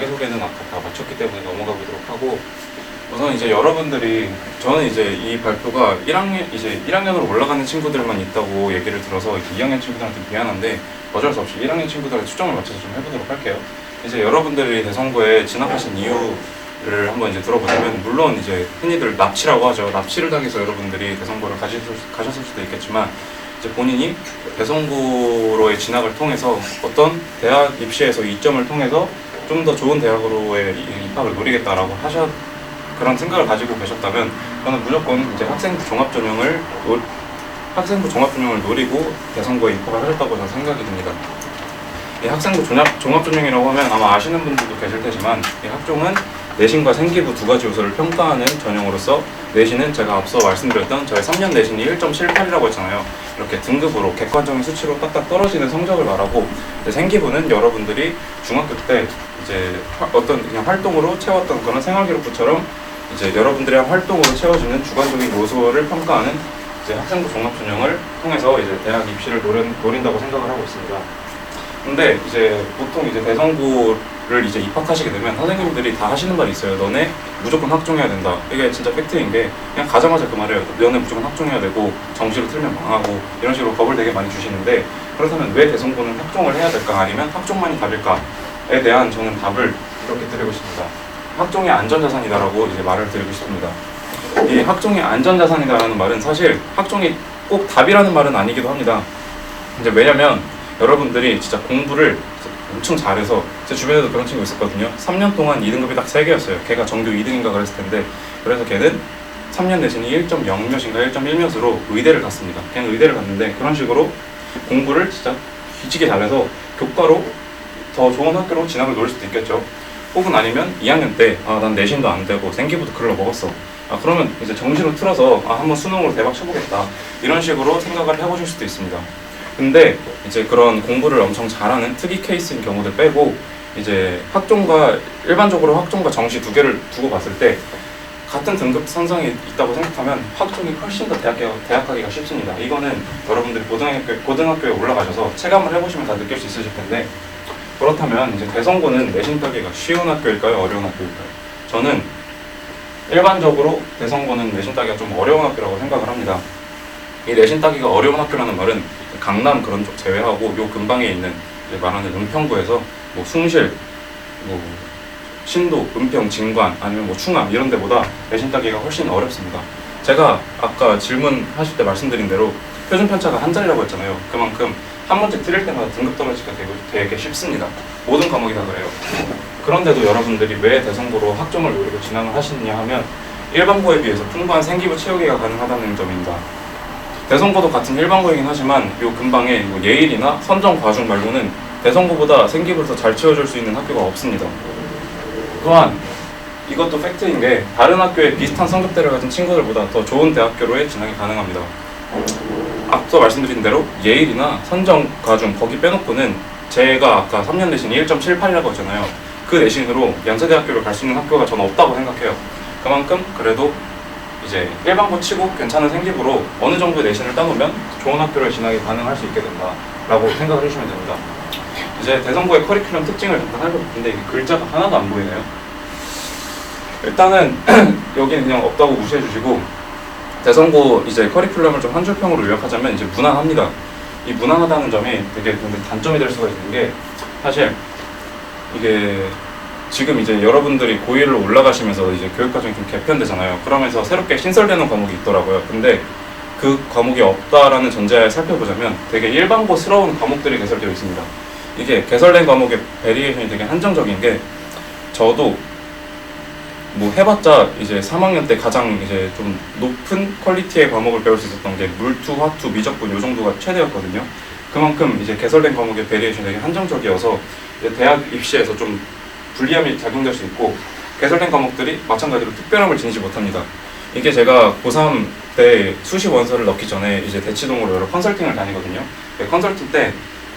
자기소개는 아까 다 마쳤기 때문에 넘어가 보도록 하고 우선 이제 여러분들이 저는 이제 이 발표가 1학년 이제 1학년으로 올라가는 친구들만 있다고 얘기를 들어서 이렇게 2학년 친구들한테 미안한데 어쩔 수 없이 1학년 친구들한테 초점을 맞춰서 좀 해보도록 할게요. 이제 여러분들이 대선거에 진학하신 이유를 한번 이제 들어보자면 물론 이제 흔히들 납치라고 하죠. 납치를 당해서 여러분들이 대선거를 가셨을, 가셨을 수도 있겠지만 이제 본인이 대선고로의 진학을 통해서 어떤 대학 입시에서 이점을 통해서 좀 더 좋은 대학으로의 이- 입학을 노리겠다라고 하셨 그런 생각을 가지고 계셨다면 저는 무조건 이제 학생부 종합 전형을 노- 학생부 종합 전형을 노리고 대선고에 입학을 하셨다고 저는 생각이 듭니다. 이 학생부 종합 종합 전형이라고 하면 아마 아시는 분들도 계실 테지만 이 학종은 내신과 생기부 두 가지 요소를 평가하는 전형으로서 내신은 제가 앞서 말씀드렸던 저희 3년 내신이 1.78이라고 했잖아요. 이렇게 등급으로 객관적인 수치로 딱딱 떨어지는 성적을 말하고 생기부는 여러분들이 중학교 때 이제 화- 어떤 그냥 활동으로 채웠던 그런 생활기록부처럼 이제 여러분들이 한 활동으로 채워지는 주관적인 요소를 평가하는 이제 학생부 종합 전형을 통해서 이제 대학 입시를 노린, 노린다고 생각을 하고 있습니다. 근데 이제 보통 이제 대선고 를 이제 입학하시게 되면 선생님들이 다 하시는 말이 있어요. 너네 무조건 학종해야 된다. 이게 진짜 팩트인 게 그냥 가자마자 그 말이에요. 너네 무조건 학종해야 되고 정시로 틀면 망하고 이런 식으로 겁을 되게 많이 주시는데 그렇다면 왜 대선고는 학종을 해야 될까 아니면 학종만이 답일까에 대한 저는 답을 이렇게 드리고 싶습니다. 학종이 안전자산이다라고 이제 말을 드리고 싶습니다. 이 학종이 안전자산이다라는 말은 사실 학종이 꼭 답이라는 말은 아니기도 합니다. 이제 왜냐면 여러분들이 진짜 공부를 엄청 잘해서 제 주변에도 그런 친구 있었거든요. 3년 동안 2등급이 딱 3개였어요. 걔가 전교 2등인가 그랬을 텐데 그래서 걔는 3년 내신이 1.0 몇인가 1.1 몇으로 의대를 갔습니다. 걔는 의대를 갔는데 그런 식으로 공부를 진짜 뒤지게 잘해서 교과로 더 좋은 학교로 진학을 노릴 수도 있겠죠. 혹은 아니면 2학년 때, 아, 난 내신도 안 되고 생기부도 글러 먹었어. 아, 그러면 이제 정시로 틀어서, 아, 한번 수능으로 대박 쳐보겠다. 이런 식으로 생각을 해보실 수도 있습니다. 근데 이제 그런 공부를 엄청 잘하는 특이 케이스인 경우들 빼고, 이제 학종과, 일반적으로 학종과 정시 두 개를 두고 봤을 때, 같은 등급 선상에 있다고 생각하면 학종이 훨씬 더 대학, 대학 가기가 쉽습니다. 이거는 여러분들이 고등학교, 고등학교에 올라가셔서 체감을 해보시면 다 느낄 수 있으실 텐데, 그렇다면 이제 대선고는 내신 따기가 쉬운 학교일까요? 어려운 학교일까요? 저는 일반적으로 대선고는 내신 따기가 좀 어려운 학교라고 생각을 합니다. 이 내신 따기가 어려운 학교라는 말은 강남 그런 쪽 제외하고 요 근방에 있는 말하는 은평구에서 뭐 숭실, 뭐 신도, 은평, 진관 아니면 뭐 충암 이런 데보다 내신 따기가 훨씬 어렵습니다. 제가 아까 질문하실 때 말씀드린 대로 표준 편차가 한 자리라고 했잖아요. 그만큼 한 문제 틀릴 때마다 등급 떨어지기가 되게, 되게 쉽습니다. 모든 과목이 다 그래요. 그런데도 여러분들이 왜 대선고로 학점을 노리고 진학을 하시느냐 하면 일반고에 비해서 풍부한 생기부 채우기가 가능하다는 점입니다. 대선고도 같은 일반고이긴 하지만 요 근방에 뭐 예일이나 선정 과중 말고는 대선고보다 생기부를 더잘 채워줄 수 있는 학교가 없습니다. 또한 이것도 팩트인 게 다른 학교에 비슷한 성적대를 가진 친구들보다 더 좋은 대학교로의 진학이 가능합니다. 앞서 말씀드린 대로 예일이나 선정 과중 거기 빼놓고는 제가 아까 3년 내신이 1.78이라고 했잖아요. 그 내신으로 연세대학교를 갈 수 있는 학교가 저는 없다고 생각해요. 그만큼 그래도 이제 일반고 치고 괜찮은 생기부로 어느 정도 내신을 따놓으면 좋은 학교를 진학이 가능할 수 있게 된다라고 생각을 해주시면 됩니다. 이제 대선고의 커리큘럼 특징을 잠깐 이게 글자가 하나도 안 보이네요. 일단은 여기는 그냥 없다고 무시해 주시고 대선고 이제 커리큘럼을 좀 한 줄평으로 요약하자면 이제 무난합니다. 이 무난하다는 점이 되게 단점이 될 수가 있는 게 사실 이게 지금 이제 여러분들이 고1로 올라가시면서 이제 교육과정이 좀 개편되잖아요. 그러면서 새롭게 신설되는 과목이 있더라고요. 근데 그 과목이 없다라는 전제하에 살펴보자면 되게 일반고스러운 과목들이 개설되어 있습니다. 이게 개설된 과목의 베리에이션이 되게 한정적인 게 저도 뭐 해봤자 이제 3학년 때 가장 이제 좀 높은 퀄리티의 과목을 배울 수 있었던 게 물투, 화투, 미적분 요 정도가 최대였거든요. 그만큼 이제 개설된 과목의 베리에이션이 되게 한정적이어서 대학 입시에서 좀 불리함이 작용될 수 있고 개설된 과목들이 마찬가지로 특별함을 지니지 못합니다. 이게 제가 고3 때 수시 원서를 넣기 전에 이제 대치동으로 여러 컨설팅을 다니거든요. 그 컨설팅 때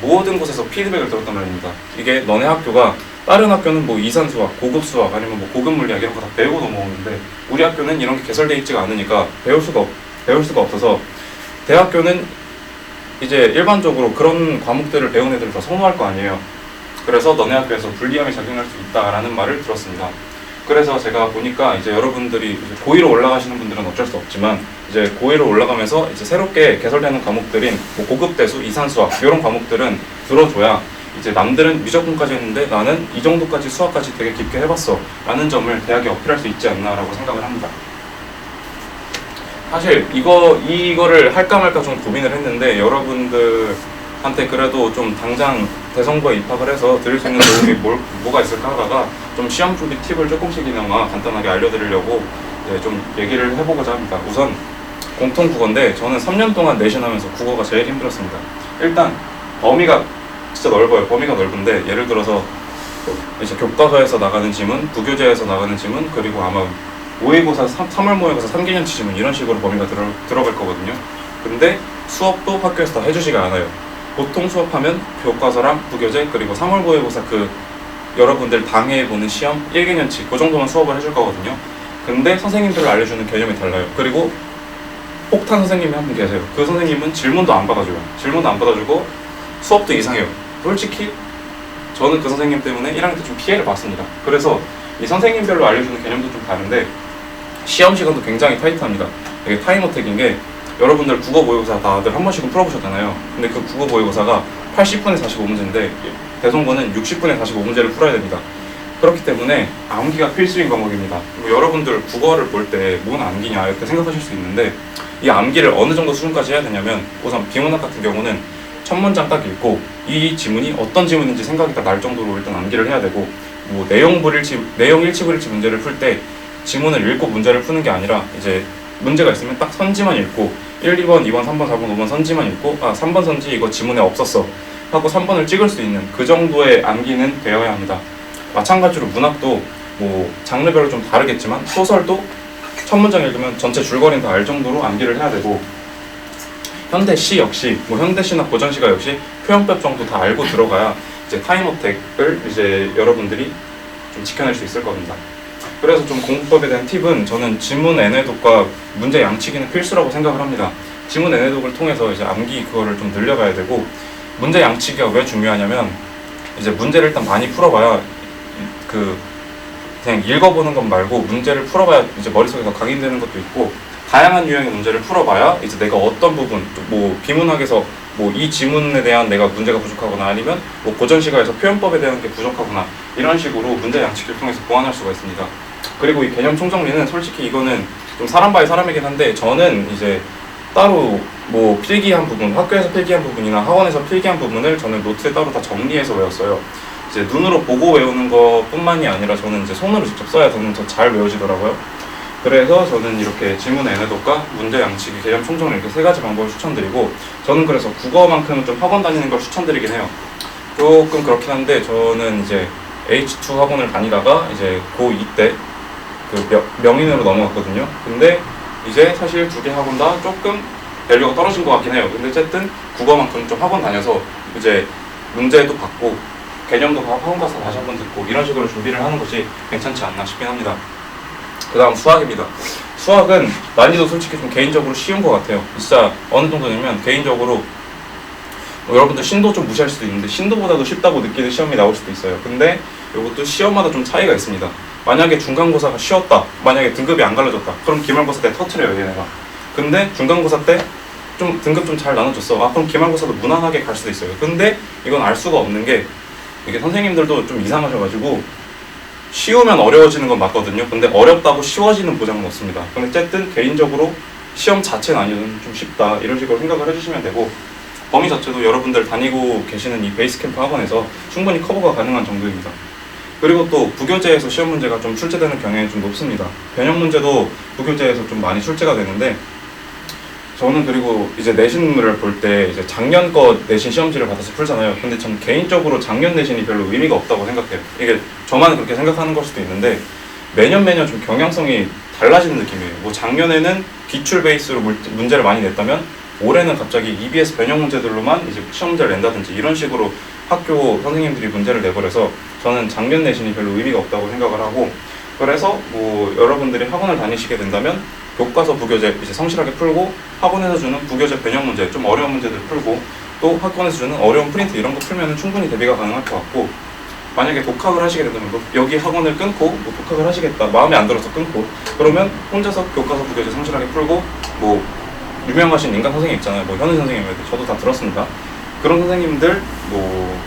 모든 곳에서 피드백을 들었단 말입니다. 이게 너네 학교가 다른 학교는 뭐 이산 수학, 고급 수학 아니면 뭐 고급 물리학 이런 거 다 배우고 넘어오는데 우리 학교는 이런 게 개설돼 있지가 않으니까 배울 수가 없, 배울 수가 없어서 대학교는 이제 일반적으로 그런 과목들을 배운 애들을 더 선호할 거 아니에요. 그래서 너네 학교에서 불리하게 작용할 수 있다라는 말을 들었습니다. 그래서 제가 보니까 이제 여러분들이 이제 고2로 올라가시는 분들은 어쩔 수 없지만 이제 고2로 올라가면서 이제 새롭게 개설되는 과목들인 뭐 고급대수, 이산수학 이런 과목들은 들어줘야 이제 남들은 미적분까지 했는데 나는 이 정도까지 수학까지 되게 깊게 해봤어 라는 점을 대학에 어필할 수 있지 않나라고 생각을 합니다. 사실 이거 이거를 할까 말까 좀 고민을 했는데 여러분들한테 그래도 좀 당장 대성고에 입학을 해서 드릴 수 있는 도움이 뭘, 뭐가 있을까 하다가 좀 시험 준비 팁을 조금씩이나마 간단하게 알려드리려고 이제 좀 얘기를 해보고자 합니다. 우선 공통 국어인데 저는 3년 동안 내신하면서 국어가 제일 힘들었습니다. 일단 범위가 진짜 넓어요. 범위가 넓은데 예를 들어서 이제 교과서에서 나가는 지문, 부교재에서 나가는 지문, 그리고 아마 모의고사 3, 3월 모의고사 3개년치 지문 이런 식으로 범위가 들어, 들어갈 거거든요. 근데 수업도 학교에서 다 해주지가 않아요. 보통 수업하면 교과서랑 부교재 그리고 3월 모의고사 그 여러분들 당해에 보는 시험 1개년치 그 정도만 수업을 해줄 거거든요. 근데 선생님들을 알려주는 개념이 달라요. 그리고 폭탄 선생님이 한 분 계세요. 그 선생님은 질문도 안 받아줘요. 질문도 안 받아주고 수업도 이상해요. 솔직히 저는 그 선생님 때문에 1학년 때 좀 피해를 봤습니다. 그래서 이 선생님별로 알려주는 개념도 좀 다른데 시험 시간도 굉장히 타이트합니다. 되게 타임 어택인 게 여러분들 국어 모의고사 다들 한 번씩은 풀어보셨잖아요. 근데 그 국어 모의고사가 80분에 45문제인데 대성고는 60분에 45문제를 풀어야 됩니다. 그렇기 때문에 암기가 필수인 과목입니다. 여러분들 국어를 볼 때 뭔 암기냐 이렇게 생각하실 수 있는데 이 암기를 어느 정도 수준까지 해야 되냐면 우선 비문학 같은 경우는 첫 문장 딱 읽고 이 지문이 어떤 지문인지 생각이 딱 날 정도로 일단 암기를 해야 되고 뭐 내용 불일치 내용 일치 불일치 문제를 풀 때 지문을 읽고 문제를 푸는 게 아니라 이제 문제가 있으면 딱 선지만 읽고 1, 2번, 2번, 3번, 4번, 5번 선지만 읽고 아 3번 선지 이거 지문에 없었어 하고 3번을 찍을 수 있는 그 정도의 암기는 되어야 합니다. 마찬가지로 문학도 뭐 장르별로 좀 다르겠지만 소설도 첫 문장 읽으면 전체 줄거리는 다 알 정도로 암기를 해야 되고 현대시 역시 뭐 현대시나 고전시가 역시 표현법 정도 다 알고 들어가야 이제 타임어택을 이제 여러분들이 좀 지켜낼 수 있을 겁니다. 그래서 좀 공부법에 대한 팁은 저는 지문 애내독과 문제 양치기는 필수라고 생각을 합니다. 지문 애내독을 통해서 이제 암기 그거를 좀 늘려가야 되고 문제 양치기가 왜 중요하냐면 이제 문제를 일단 많이 풀어봐야 그 그냥 읽어보는 것 말고 문제를 풀어봐야 이제 머릿속에서 각인되는 것도 있고 다양한 유형의 문제를 풀어봐야 이제 내가 어떤 부분 뭐 비문학에서 뭐 이 지문에 대한 내가 문제가 부족하거나 아니면 뭐 고전시가에서 표현법에 대한 게 부족하거나 이런 식으로 문제 양치기를 통해서 보완할 수가 있습니다. 그리고 이 개념 총정리는 솔직히 이거는 좀 사람 바이 사람이긴 한데 저는 이제 따로 뭐 필기한 부분, 학교에서 필기한 부분이나 학원에서 필기한 부분을 저는 노트에 따로 다 정리해서 외웠어요. 이제 눈으로 보고 외우는 것뿐만이 아니라 저는 이제 손으로 직접 써야 저는 더 잘 외워지더라고요. 그래서 저는 이렇게 지문 애내독과 문제 양치기, 개념 총정리 이렇게 세 가지 방법을 추천드리고 저는 그래서 국어만큼은 좀 학원 다니는 걸 추천드리긴 해요. 조금 그렇긴 한데 저는 이제 H2 학원을 다니다가 이제 고2 때 그 명인으로 넘어갔거든요. 근데 이제 사실 두 개 학원 다 조금 밸류가 떨어진 것 같긴 해요. 근데 어쨌든 국어만큼 좀 학원 다녀서 이제 문제도 받고 개념도 학원 가서 다시 한번 듣고 이런 식으로 준비를 하는 것이 괜찮지 않나 싶긴 합니다. 그 다음 수학입니다. 수학은 난이도 솔직히 좀 개인적으로 쉬운 것 같아요. 진짜 어느 정도냐면 개인적으로 뭐 여러분들 신도 좀 무시할 수도 있는데 신도보다도 쉽다고 느끼는 시험이 나올 수도 있어요. 근데 이것도 시험마다 좀 차이가 있습니다. 만약에 중간고사가 쉬웠다, 만약에 등급이 안 갈라졌다, 그럼 기말고사 때 터트려요 얘네가. 근데 중간고사 때 좀 등급 좀 잘 나눠줬어. 아 그럼 기말고사도 무난하게 갈 수도 있어요. 근데 이건 알 수가 없는 게 이게 선생님들도 좀 이상하셔가지고 쉬우면 어려워지는 건 맞거든요. 근데 어렵다고 쉬워지는 보장은 없습니다. 근데 어쨌든 개인적으로 시험 자체 난이도는 좀 쉽다 이런 식으로 생각을 해주시면 되고 범위 자체도 여러분들 다니고 계시는 이 베이스 캠프 학원에서 충분히 커버가 가능한 정도입니다. 그리고 또 부교재에서 시험 문제가 좀 출제되는 경향이 좀 높습니다. 변형 문제도 부교재에서 좀 많이 출제가 되는데 저는 그리고 이제 내신을 볼 때 이제 작년 거 내신 시험지를 받아서 풀잖아요. 근데 전 개인적으로 작년 내신이 별로 의미가 없다고 생각해요. 이게 저만 그렇게 생각하는 걸 수도 있는데 매년 매년 좀 경향성이 달라지는 느낌이에요. 뭐 작년에는 기출 베이스로 물- 문제를 많이 냈다면 올해는 갑자기 EBS 변형 문제들로만 이제 시험 문제를 낸다든지 이런 식으로 학교 선생님들이 문제를 내버려서 저는 작년 내신이 별로 의미가 없다고 생각을 하고 그래서 뭐 여러분들이 학원을 다니시게 된다면 교과서 부교재 이제 성실하게 풀고 학원에서 주는 부교재 변형 문제 좀 어려운 문제들 풀고 또 학원에서 주는 어려운 프린트 이런 거 풀면 충분히 대비가 가능할 것 같고 만약에 독학을 하시게 된다면 뭐 여기 학원을 끊고 뭐 독학을 하시겠다 마음에 안 들어서 끊고 그러면 혼자서 교과서 부교재 성실하게 풀고 뭐 유명하신 인간 선생님 있잖아요 뭐 현우 선생님 저도 다 들었습니다 그런 선생님들 뭐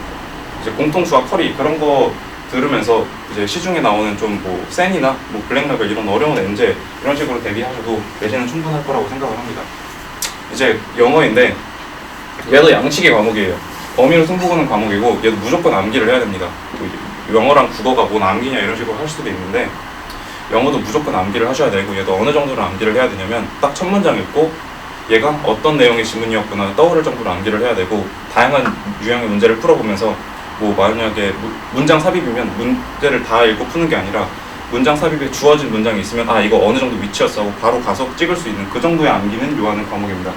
이제 공통 수학 커리 그런 거 들으면서 이제 시중에 나오는 좀 뭐 센이나 뭐 블랙레벨 이런 어려운 엔제 이런 식으로 대비하셔도 내신은 충분할 거라고 생각을 합니다. 이제 영어인데 얘도 양치기 과목이에요. 범위를 승부하는 과목이고 얘도 무조건 암기를 해야 됩니다. 뭐 영어랑 국어가 뭔 암기냐 이런 식으로 할 수도 있는데 영어도 무조건 암기를 하셔야 되고 얘도 어느 정도로 암기를 해야 되냐면 딱 첫 문장 읽고 얘가 어떤 내용의 지문이었구나 떠오를 정도로 암기를 해야 되고 다양한 유형의 문제를 풀어보면서 뭐 만약에 무- 문장 삽입이면 문제를 다 읽고 푸는 게 아니라 문장 삽입에 주어진 문장이 있으면 아 이거 어느 정도 위치였어 하고 바로 가서 찍을 수 있는 그 정도의 암기는 요하는 과목입니다.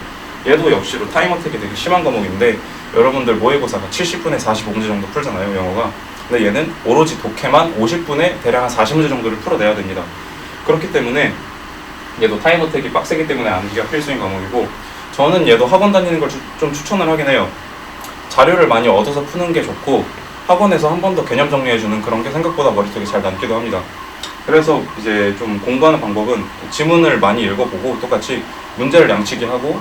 얘도 역시로 타임 어택이 되게 심한 과목인데 여러분들 모의고사가 70분에 45문제 정도 풀잖아요 영어가 근데 얘는 오로지 독해만 50분에 대략 한 40문제 정도를 풀어내야 됩니다. 그렇기 때문에 얘도 타임 어택이 빡세기 때문에 암기가 필수인 과목이고 저는 얘도 학원 다니는 걸 좀 추천을 하긴 해요. 자료를 많이 얻어서 푸는 게 좋고 학원에서 한 번 더 개념 정리해주는 그런 게 생각보다 머릿속에 잘 남기도 합니다. 그래서 이제 좀 공부하는 방법은 지문을 많이 읽어보고 똑같이 문제를 양치기 하고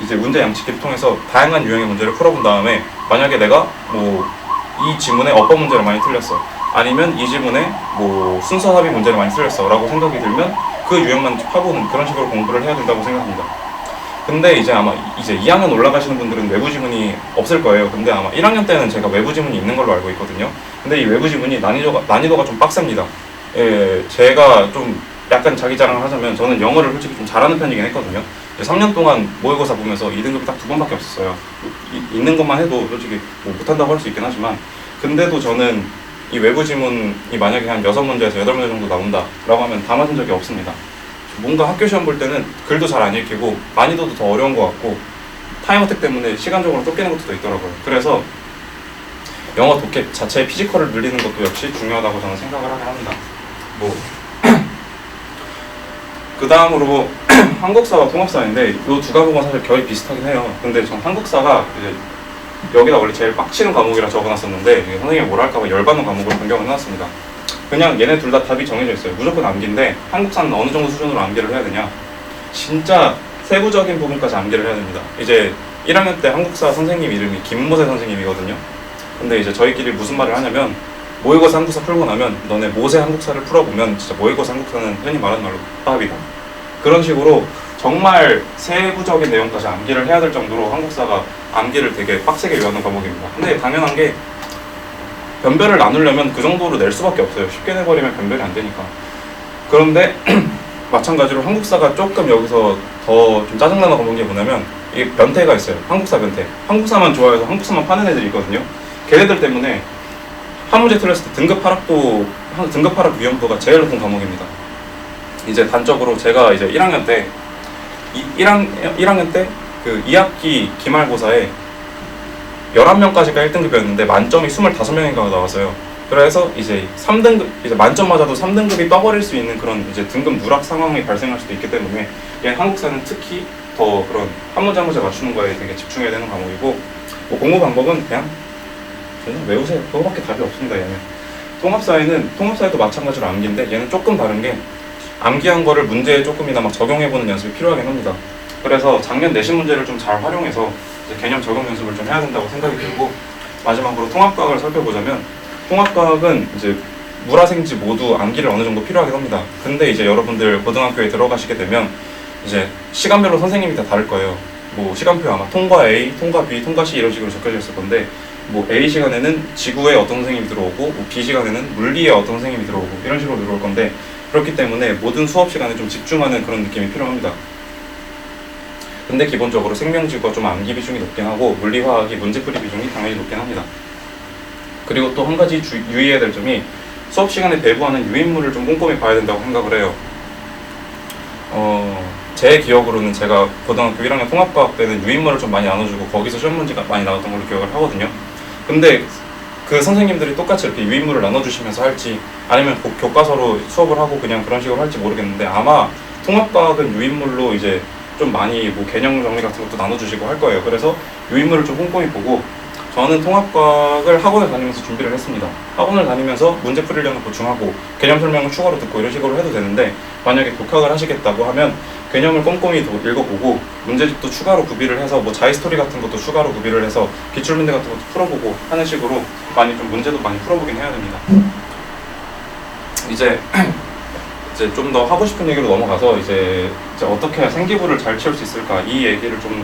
이제 문제 양치기를 통해서 다양한 유형의 문제를 풀어본 다음에 만약에 내가 뭐 이 지문에 어법 문제를 많이 틀렸어 아니면 이 지문에 뭐 순서 합의 문제를 많이 틀렸어 라고 생각이 들면 그 유형만 파보는 그런 식으로 공부를 해야 된다고 생각합니다. 근데 이제 아마 이제 2학년 올라가시는 분들은 외부 지문이 없을 거예요. 근데 아마 1학년 때는 제가 외부 지문이 있는 걸로 알고 있거든요. 근데 이 외부 지문이 난이도가 난이도가 좀 빡셉니다. 예, 제가 좀 약간 자기 자랑을 하자면 저는 영어를 솔직히 좀 잘하는 편이긴 했거든요. 3년 동안 모의고사 보면서 2등급이 딱 두 번밖에 없었어요. 이- 있는 것만 해도 솔직히 뭐 못한다고 할 수 있긴 하지만 근데도 저는 이 외부 지문이 만약에 한 6문제에서 8문제 정도 나온다라고 하면 다 맞은 적이 없습니다. 뭔가 학교 시험 볼 때는 글도 잘 안 읽히고 난이도도 더 어려운 것 같고 타임어택 때문에 시간적으로 쫓기는 것도 더 있더라고요. 그래서 영어 독해 자체의 피지컬을 늘리는 것도 역시 중요하다고 저는 생각을 하긴 합니다. 뭐 그 다음으로 한국사와 통합사인데 이 두 과목은 사실 거의 비슷하긴 해요. 근데 전 한국사가 이제 여기다 원래 제일 빡치는 과목이라 적어놨었는데 선생님이 뭘 할까봐 열받는 과목으로 변경을 해놨습니다. 그냥 얘네 둘 다 답이 정해져 있어요. 무조건 암기인데 한국사는 어느 정도 수준으로 암기를 해야 되냐? 진짜 세부적인 부분까지 암기를 해야 됩니다. 이제 1학년 때 한국사 선생님 이름이 김모세 선생님이거든요. 근데 이제 저희끼리 무슨 말을 하냐면 모의고사 한국사 풀고 나면 너네 모세 한국사를 풀어보면 진짜 모의고사 한국사는 흔히 말하는 말로 밥이다. 그런 식으로 정말 세부적인 내용까지 암기를 해야 될 정도로 한국사가 암기를 되게 빡세게 요하는 과목입니다. 근데 당연한 게 변별을 나누려면 그 정도로 낼 수밖에 없어요. 쉽게 내버리면 변별이 안 되니까. 그런데 마찬가지로 한국사가 조금 여기서 더 좀 짜증나는 과목이 뭐냐면 이게 변태가 있어요. 한국사 변태. 한국사만 좋아해서 한국사만 파는 애들이 있거든요. 걔네들 때문에 한 문제 틀렸을 때 등급 하락도 한- 등급 하락 위험도가 제일 높은 과목입니다. 이제 단적으로 제가 이제 1학년 때 이, 1학, 1학년 때 그 2학기 기말고사에 11명까지가 1등급이었는데 만점이 25명인가 나왔어요. 그래서 이제 3등급 이제 만점 맞아도 3등급이 떠버릴 수 있는 그런 이제 등급 누락 상황이 발생할 수도 있기 때문에 얘 한국사는 특히 더 그런 한 문제 한 문제 맞추는 거에 되게 집중해야 되는 과목이고 뭐 공부 방법은 그냥 저는 외우세요. 그거밖에 답이 없습니다. 얘는 통합사회는 통합사회도 마찬가지로 암기인데 얘는 조금 다른 게 암기한 거를 문제에 조금이나 막 적용해보는 연습이 필요하긴 합니다. 그래서 작년 내신 문제를 좀 잘 활용해서 개념 적용 연습을 좀 해야 된다고 생각이 들고 마지막으로 통합과학을 살펴보자면 통합과학은 이제 물화생지 모두 암기를 어느 정도 필요하긴 합니다. 근데 이제 여러분들 고등학교에 들어가시게 되면 이제 시간별로 선생님이 다 다를 거예요. 뭐 시간표 아마 통과 A, 통과 B, 통과 C 이런 식으로 적혀져 있을 건데 뭐 A 시간에는 지구에 어떤 선생님이 들어오고 뭐 B 시간에는 물리에 어떤 선생님이 들어오고 이런 식으로 들어올 건데 그렇기 때문에 모든 수업 시간에 좀 집중하는 그런 느낌이 필요합니다. 근데 기본적으로 생명지구가 좀 암기 비중이 높긴 하고 물리화학이 문제풀이 비중이 당연히 높긴 합니다. 그리고 또 한 가지 주- 유의해야 될 점이 수업 시간에 배부하는 유인물을 좀 꼼꼼히 봐야 된다고 생각을 해요. 어, 제 기억으로는 제가 고등학교 1학년 통합과학 때는 유인물을 좀 많이 나눠주고 거기서 시험 문제가 많이 나왔던 걸로 기억을 하거든요. 근데 그 선생님들이 똑같이 이렇게 유인물을 나눠주시면서 할지 아니면 고- 교과서로 수업을 하고 그냥 그런 식으로 할지 모르겠는데 아마 통합과학은 유인물로 이제 좀 많이 뭐 개념 정리 같은 것도 나눠주시고 할 거예요. 그래서 유인물을 좀 꼼꼼히 보고 저는 통합과학을 학원을 다니면서 준비를 했습니다. 학원을 다니면서 문제 풀이력을 보충하고 개념 설명을 추가로 듣고 이런 식으로 해도 되는데 만약에 독학을 하시겠다고 하면 개념을 꼼꼼히 도- 읽어보고 문제집도 추가로 구비를 해서 뭐 자이 스토리 같은 것도 추가로 구비를 해서 기출 문제 같은 것도 풀어보고 하는 식으로 많이 좀 문제도 많이 풀어보긴 해야 됩니다. 이제 이제 좀 더 하고 싶은 얘기로 넘어가서 이제, 이제 어떻게 생기부를 잘 채울 수 있을까? 이 얘기를 좀